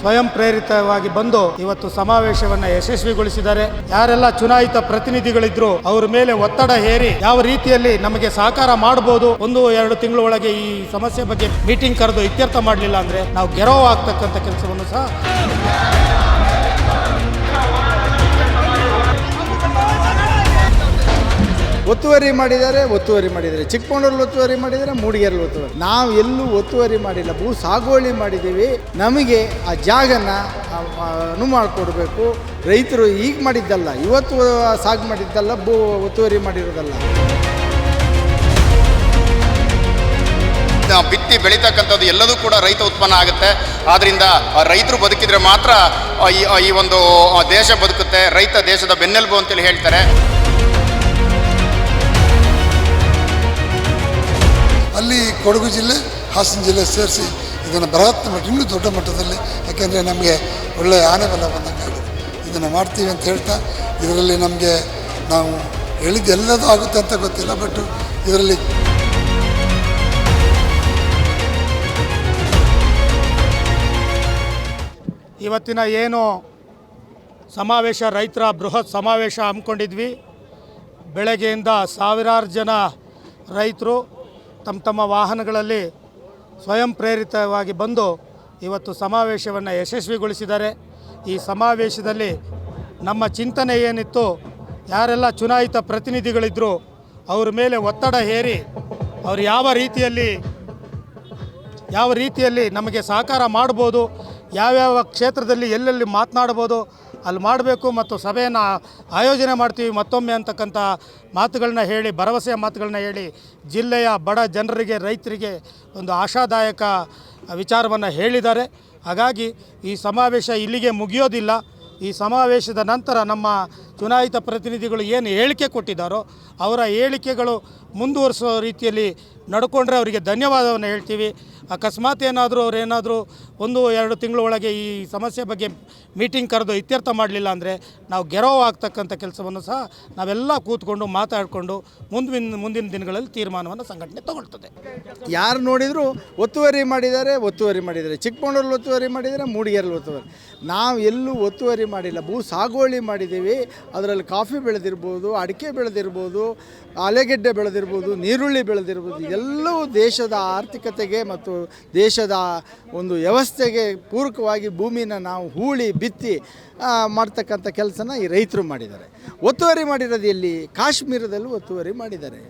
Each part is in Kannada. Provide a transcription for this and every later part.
ಸ್ವಯಂ ಪ್ರೇರಿತವಾಗಿ ಬಂದು ಇವತ್ತು ಸಮಾವೇಶವನ್ನ ಯಶಸ್ವಿಗೊಳಿಸಿದ್ದಾರೆ. ಯಾರೆಲ್ಲ ಚುನಾಯಿತ ಪ್ರತಿನಿಧಿಗಳಿದ್ರು, ಅವರ ಮೇಲೆ ಒತ್ತಡ ಹೇರಿ, ಯಾವ ರೀತಿಯಲ್ಲಿ ನಮಗೆ ಸಹಕಾರ ಮಾಡಬಹುದು ಒಂದು ಎರಡು ತಿಂಗಳ ಒಳಗೆ ಈ ಸಮಸ್ಯೆ ಬಗ್ಗೆ ಮೀಟಿಂಗ್ ಕರೆದು ಇತ್ಯರ್ಥ ಮಾಡಲಿಲ್ಲ ಅಂದ್ರೆ ನಾವು ಗೆರವು ಆಗ್ತಕ್ಕಂಥ ಕೆಲಸವನ್ನು ಸಹ ಒತ್ತುವರಿ ಮಾಡಿದ್ದಾರೆ ಒತ್ತುವರಿ ಮಾಡಿದ್ದಾರೆ ಚಿಕ್ಕಮಗಳೂರಲ್ಲಿ ಒತ್ತುವರಿ ಮಾಡಿದ್ದಾರೆ ಮೂಡಿಗೆರೆಲ್ಲಿ ಒತ್ತುವರಿ. ನಾವು ಎಲ್ಲೂ ಒತ್ತುವರಿ ಮಾಡಿಲ್ಲ, ಭೂ ಸಾಗುವಳಿ ಮಾಡಿದ್ದೀವಿ. ನಮಗೆ ಆ ಜಾಗನ ಅನು ಮಾಡಿಕೊಡ್ಬೇಕು ರೈತರು ಈಗ ಮಾಡಿದ್ದಲ್ಲ, ಇವತ್ತು ಸಾಗು ಮಾಡಿದ್ದಲ್ಲ, ಭೂ ಒತ್ತುವರಿ ಮಾಡಿರೋದಲ್ಲ. ಬಿತ್ತಿ ಬೆಳೀತಕ್ಕಂಥದ್ದು ಎಲ್ಲದೂ ಕೂಡ ರೈತ ಉತ್ಪನ್ನ ಆಗುತ್ತೆ. ಆದ್ದರಿಂದ ರೈತರು ಬದುಕಿದ್ರೆ ಮಾತ್ರ ಈ ಒಂದು ದೇಶ ಬದುಕುತ್ತೆ, ರೈತ ದೇಶದ ಬೆನ್ನೆಲುಬು ಅಂತೇಳಿ ಹೇಳ್ತಾರೆ. ಕೊಡಗು ಜಿಲ್ಲೆ, ಹಾಸನ ಜಿಲ್ಲೆ ಸೇರಿಸಿ ಇದನ್ನು ಬೃಹತ್ ಮಟ್ಟ, ಇನ್ನೂ ದೊಡ್ಡ ಮಟ್ಟದಲ್ಲಿ, ಯಾಕೆಂದರೆ ನಮಗೆ ಒಳ್ಳೆಯ ಆನೆ ಬಲ ಬಂದಂಗೆ ಆಗುತ್ತೆ ಇದನ್ನು ಮಾಡ್ತೀವಿ ಅಂತ ಹೇಳ್ತಾ, ಇದರಲ್ಲಿ ನಮಗೆ ನಾವು ಹೇಳಿದ್ದು ಎಲ್ಲದೂ ಆಗುತ್ತೆ ಅಂತ ಗೊತ್ತಿಲ್ಲ ಬಟ್ ಇದರಲ್ಲಿ ಇವತ್ತಿನ ಏನು ಸಮಾವೇಶ, ರೈತರ ಬೃಹತ್ ಸಮಾವೇಶ ಹಮ್ಮಿಕೊಂಡಿದ್ವಿ. ಬೆಳಗ್ಗೆಯಿಂದ ಸಾವಿರಾರು ಜನ ರೈತರು ತಮ್ಮ ತಮ್ಮ ವಾಹನಗಳಲ್ಲಿ ಸ್ವಯಂ ಪ್ರೇರಿತವಾಗಿ ಬಂದು ಇವತ್ತು ಸಮಾವೇಶವನ್ನು ಯಶಸ್ವಿಗೊಳಿಸಿದ್ದಾರೆ. ಈ ಸಮಾವೇಶದಲ್ಲಿ ನಮ್ಮ ಚಿಂತನೆ ಏನಿತ್ತು, ಯಾರೆಲ್ಲ ಚುನಾಯಿತ ಪ್ರತಿನಿಧಿಗಳಿದ್ದರು ಅವ್ರ ಮೇಲೆ ಒತ್ತಡ ಹೇರಿ, ಅವ್ರು ಯಾವ ರೀತಿಯಲ್ಲಿ ಯಾವ ರೀತಿಯಲ್ಲಿ ನಮಗೆ ಸಹಕಾರ ಮಾಡ್ಬೋದು, ಯಾವ್ಯಾವ ಕ್ಷೇತ್ರದಲ್ಲಿ ಎಲ್ಲೆಲ್ಲಿ ಮಾತನಾಡ್ಬೋದು ಅಲ್ಲಿ ಮಾಡಬೇಕು ಮತ್ತು ಸಭೆಯನ್ನು ಆಯೋಜನೆ ಮಾಡ್ತೀವಿ ಮತ್ತೊಮ್ಮೆ ಅಂತಕ್ಕಂಥ ಮಾತುಗಳನ್ನ ಹೇಳಿ, ಭರವಸೆಯ ಮಾತುಗಳನ್ನ ಹೇಳಿ, ಜಿಲ್ಲೆಯ ಬಡ ಜನರಿಗೆ, ರೈತರಿಗೆ ಒಂದು ಆಶಾದಾಯಕ ವಿಚಾರವನ್ನು ಹೇಳಿದ್ದಾರೆ. ಹಾಗಾಗಿ ಈ ಸಮಾವೇಶ ಇಲ್ಲಿಗೆ ಮುಗಿಯೋದಿಲ್ಲ. ಈ ಸಮಾವೇಶದ ನಂತರ ನಮ್ಮ ಚುನಾಯಿತ ಪ್ರತಿನಿಧಿಗಳು ಏನು ಹೇಳಿಕೆ ಕೊಟ್ಟಿದ್ದಾರೋ ಅವರ ಹೇಳಿಕೆಗಳು ಮುಂದುವರಿಸೋ ರೀತಿಯಲ್ಲಿ ನಡ್ಕೊಂಡ್ರೆ ಅವರಿಗೆ ಧನ್ಯವಾದವನ್ನು ಹೇಳ್ತೀವಿ. ಅಕಸ್ಮಾತ್ ಏನಾದರೂ ಅವರೇನಾದರೂ ಒಂದು ಎರಡು ತಿಂಗಳೊಳಗೆ ಈ ಸಮಸ್ಯೆ ಬಗ್ಗೆ ಮೀಟಿಂಗ್ ಕರೆದು ಇತ್ಯರ್ಥ ಮಾಡಲಿಲ್ಲ ಅಂದರೆ ನಾವು ಗೆರವು ಆಗ್ತಕ್ಕಂಥ ಕೆಲಸವನ್ನು ಸಹ ನಾವೆಲ್ಲ ಕೂತ್ಕೊಂಡು ಮಾತಾಡಿಕೊಂಡು ಮುಂದಿನ ಮುಂದಿನ ದಿನಗಳಲ್ಲಿ ತೀರ್ಮಾನವನ್ನು ಸಂಘಟನೆ ತಗೊಳ್ತದೆ. ಯಾರು ನೋಡಿದರೂ ಒತ್ತುವರಿ ಮಾಡಿದ್ದಾರೆ ಒತ್ತುವರಿ ಮಾಡಿದ್ದಾರೆ. ಚಿಕ್ಕಮಗಳೂರಲ್ಲಿ ಒತ್ತುವರಿ ಮಾಡಿದರೆ ಮೂಡಿಗೆರಲ್ಲಿ ಒತ್ತುವರಿ. ನಾವು ಎಲ್ಲೂ ಒತ್ತುವರಿ ಮಾಡಿಲ್ಲ, ಭೂ ಸಾಗುವಳಿ ಮಾಡಿದ್ದೀವಿ. ಅದರಲ್ಲಿ ಕಾಫಿ ಬೆಳೆದಿರ್ಬೋದು, ಅಡಿಕೆ ಬೆಳೆದಿರ್ಬೋದು, ಆಲೆಗೆಡ್ಡೆ ಬೆಳೆದಿರ್ಬೋದು ನೀರುಳ್ಳಿ ಬೆಳೆದಿರ್ಬೋದು, ಎಲ್ಲವೂ ದೇಶದ ಆರ್ಥಿಕತೆಗೆ ಮತ್ತು ದೇಶದ ಒಂದು ವ್ಯವಸ್ಥೆಗೆ ಪೂರಕವಾಗಿ ಭೂಮಿನ ನಾವು ಹೂಳಿ, ಬಿತ್ತಿ ಮಾಡ್ತಕ್ಕಂಥ ಕೆಲಸನ ಈ ರೈತರು ಮಾಡಿದ್ದಾರೆ. ಒತ್ತುವರಿ ಮಾಡಿರೋದು ಎಲ್ಲಿ? ಕಾಶ್ಮೀರದಲ್ಲೂ ಒತ್ತುವರಿ ಮಾಡಿದ್ದಾರೆ.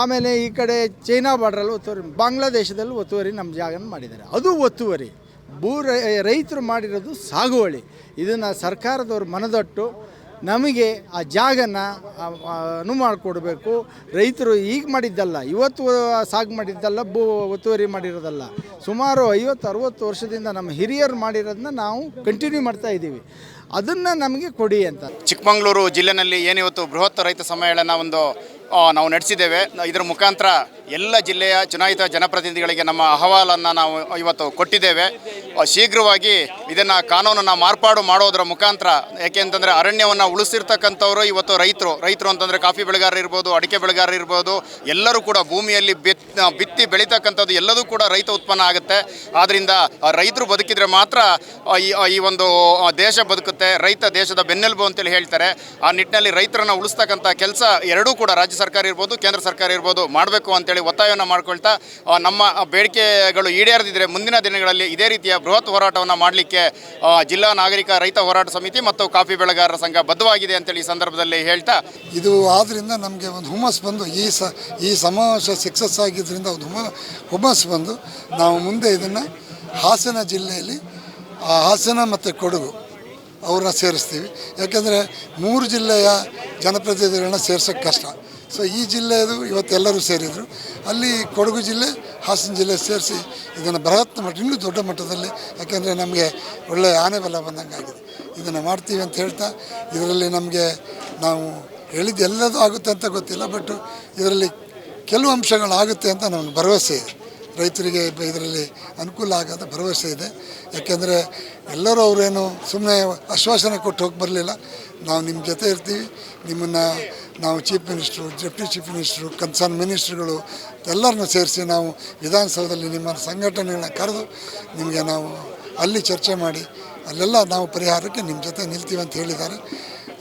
ಆಮೇಲೆ ಈ ಕಡೆ ಚೈನಾ ಬಾರ್ಡ್ರಲ್ಲೂ ಒತ್ತುವರಿ, ಬಾಂಗ್ಲಾದೇಶದಲ್ಲೂ ಒತ್ತುವರಿ ನಮ್ಮ ಜಾಗನ ಮಾಡಿದ್ದಾರೆ. ಅದು ಒತ್ತುವರಿ. ಭೂ ರೈತರು ಮಾಡಿರೋದು ಸಾಗುವಳಿ. ಇದನ್ನು ಸರ್ಕಾರದವರು ಮನದಟ್ಟು ನಮಗೆ ಆ ಜಾಗನ ಅನು ಮಾಡಿಕೊಡ್ಬೇಕು. ರೈತರು ಈಗ ಮಾಡಿದ್ದಲ್ಲ, ಇವತ್ತು ಸಾಗು ಮಾಡಿದ್ದಲ್ಲ, ಬೂ, ಒತ್ತುವರಿ ಮಾಡಿರೋದಲ್ಲ. ಸುಮಾರು ಐವತ್ತು, ಅರುವತ್ತು ವರ್ಷದಿಂದ ನಮ್ಮ ಹಿರಿಯರು ಮಾಡಿರೋದನ್ನ ನಾವು ಕಂಟಿನ್ಯೂ ಮಾಡ್ತಾ ಇದ್ದೀವಿ. ಅದನ್ನು ನಮಗೆ ಕೊಡಿ ಅಂತ. ಚಿಕ್ಕಮಗಳೂರು ಜಿಲ್ಲೆನಲ್ಲಿ ಏನಿವತ್ತು ಬೃಹತ್ ರೈತ ಸಮ್ಮೇಳನ ಒಂದು ನಾವು ನಡೆಸಿದ್ದೇವೆ. ಇದರ ಮುಖಾಂತರ ಎಲ್ಲ ಜಿಲ್ಲೆಯ ಚುನಾಯಿತ ಜನಪ್ರತಿನಿಧಿಗಳಿಗೆ ನಮ್ಮ ಅಹವಾಲನ್ನು ನಾವು ಇವತ್ತು ಕೊಟ್ಟಿದ್ದೇವೆ. ಶೀಘ್ರವಾಗಿ ಇದನ್ನು ಕಾನೂನನ್ನು ಮಾರ್ಪಾಡು ಮಾಡೋದರ ಮುಖಾಂತರ ಯಾಕೆಂತಂದರೆ ಅರಣ್ಯವನ್ನು ಉಳಿಸಿರ್ತಕ್ಕಂಥವರು ಇವತ್ತು ರೈತರು. ರೈತರು ಅಂತಂದರೆ ಕಾಫಿ ಬೆಳೆಗಾರರು ಇರ್ಬೋದು, ಅಡಿಕೆ ಬೆಳೆಗಾರ ಇರ್ಬೋದು, ಎಲ್ಲರೂ ಕೂಡ ಭೂಮಿಯಲ್ಲಿ ಬಿತ್ ಬಿತ್ತಿ ಬೆಳೀತಕ್ಕಂಥದ್ದು ಎಲ್ಲದೂ ಕೂಡ ರೈತ ಉತ್ಪನ್ನ ಆಗುತ್ತೆ. ಆದ್ದರಿಂದ ರೈತರು ಬದುಕಿದ್ರೆ ಮಾತ್ರ ಈ ಒಂದು ದೇಶ ಬದುಕುತ್ತೆ, ರೈತ ದೇಶದ ಬೆನ್ನೆಲುಬು ಅಂತೇಳಿ ಹೇಳ್ತಾರೆ. ಆ ನಿಟ್ಟಿನಲ್ಲಿ ರೈತರನ್ನು ಉಳಿಸ್ತಕ್ಕಂಥ ಕೆಲಸ ಎರಡೂ ಕೂಡ ರಾಜ್ಯ ಸರ್ಕಾರ ಇರ್ಬೋದು, ಕೇಂದ್ರ ಸರ್ಕಾರ ಇರ್ಬೋದು ಮಾಡಬೇಕು ಅಂತೇಳಿ ಒತ್ತಾಯವನ್ನು ಮಾಡಿಕೊಳ್ತಾ ನಮ್ಮ ಬೇಡಿಕೆಗಳು ಈಡೇರದಿದ್ದರೆ ಮುಂದಿನ ದಿನಗಳಲ್ಲಿ ಇದೇ ರೀತಿಯ ಬೃಹತ್ ಹೋರಾಟವನ್ನು ಮಾಡಲಿಕ್ಕೆ ಜಿಲ್ಲಾ ನಾಗರಿಕ ರೈತ ಹೋರಾಟ ಸಮಿತಿ ಮತ್ತು ಕಾಫಿ ಬೆಳೆಗಾರರ ಸಂಘ ಬದ್ಧವಾಗಿದೆ ಅಂತೇಳಿ ಈ ಸಂದರ್ಭದಲ್ಲಿ ಹೇಳ್ತಾ. ಇದು ಆದ್ದರಿಂದ ನಮಗೆ ಒಂದು ಹುಮ್ಮಸ್ ಬಂದು, ಈ ಸ, ಈ ಸಮಾವೇಶ ಸಕ್ಸಸ್ ಆಗಿದ್ದರಿಂದ ಒಂದು ಹುಮ್ಮ ಹುಮ್ಮಸ್ ಬಂದು ನಾವು ಮುಂದೆ ಇದನ್ನು ಹಾಸನ ಜಿಲ್ಲೆಯಲ್ಲಿ ಹಾಸನ ಮತ್ತು ಕೊಡಗು ಅವ್ರನ್ನ ಸೇರಿಸ್ತೀವಿ. ಯಾಕೆಂದರೆ ಮೂರು ಜಿಲ್ಲೆಯ ಜನಪ್ರತಿನಿಧಿಗಳನ್ನ ಸೇರ್ಸೋಕ್ಕೆ ಕಷ್ಟ. ಸೊ ಈ ಜಿಲ್ಲೆಯದು ಇವತ್ತೆಲ್ಲರೂ ಸೇರಿದರು. ಅಲ್ಲಿ ಕೊಡಗು ಜಿಲ್ಲೆ, ಹಾಸನ ಜಿಲ್ಲೆ ಸೇರಿಸಿ ಇದನ್ನು ಬೃಹತ್ ಮಟ್ಟ, ಇನ್ನೂ ದೊಡ್ಡ ಮಟ್ಟದಲ್ಲಿ, ಯಾಕೆಂದರೆ ನಮಗೆ ಒಳ್ಳೆಯ ಆನೆ ಬಲ ಬಂದಂಗೆ ಆಗಿದೆ. ಇದನ್ನು ಮಾಡ್ತೀವಿ ಅಂತ ಹೇಳ್ತಾ, ಇದರಲ್ಲಿ ನಮಗೆ ನಾವು ಹೇಳಿದ್ದು ಎಲ್ಲದೂ ಆಗುತ್ತೆ ಅಂತ ಗೊತ್ತಿಲ್ಲ, ಬಟ್ ಇದರಲ್ಲಿ ಕೆಲವು ಅಂಶಗಳಾಗುತ್ತೆ ಅಂತ ನಮಗೆ ಭರವಸೆ ಇದೆ. ರೈತರಿಗೆ ಇದರಲ್ಲಿ ಅನುಕೂಲ ಆಗೋದ ಭರವಸೆ ಇದೆ. ಯಾಕೆಂದರೆ ಎಲ್ಲರೂ ಅವರೇನು ಸುಮ್ಮನೆ ಆಶ್ವಾಸನೆ ಕೊಟ್ಟು ಹೋಗಿ ಬರಲಿಲ್ಲ. ನಾವು ನಿಮ್ಮ ಜೊತೆ ಇರ್ತೀವಿ. ನಿಮ್ಮನ್ನು ನಾವು chief ministers deputy chief ministers concern ಮಿನಿಸ್ಟ್ರುಗಳು ಎಲ್ಲರನ್ನೂ ಸೇರಿಸಿ ನಾವು ವಿಧಾನಸೌಧದಲ್ಲಿ ನಿಮ್ಮ ಸಂಘಟನೆಗಳನ್ನ ಕರೆದು ನಿಮಗೆ ನಾವು ಅಲ್ಲಿ ಚರ್ಚೆ ಮಾಡಿ ಅಲ್ಲೆಲ್ಲ ನಾವು ಪರಿಹಾರಕ್ಕೆ ನಿಮ್ಮ ಜೊತೆ ನಿಲ್ತೀವಿ ಅಂತ ಹೇಳಿದ್ದಾರೆ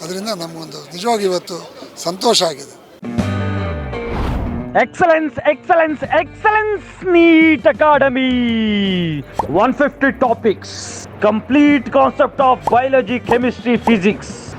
ಅದರಿಂದ ನಮಗೊಂದು ನಿಜವಾಗಿ ಇವತ್ತು ಸಂತೋಷ ಆಗಿದೆ Excellence, excellence, excellence, NEET Academy. 150 topics, complete concept of biology, chemistry, physics.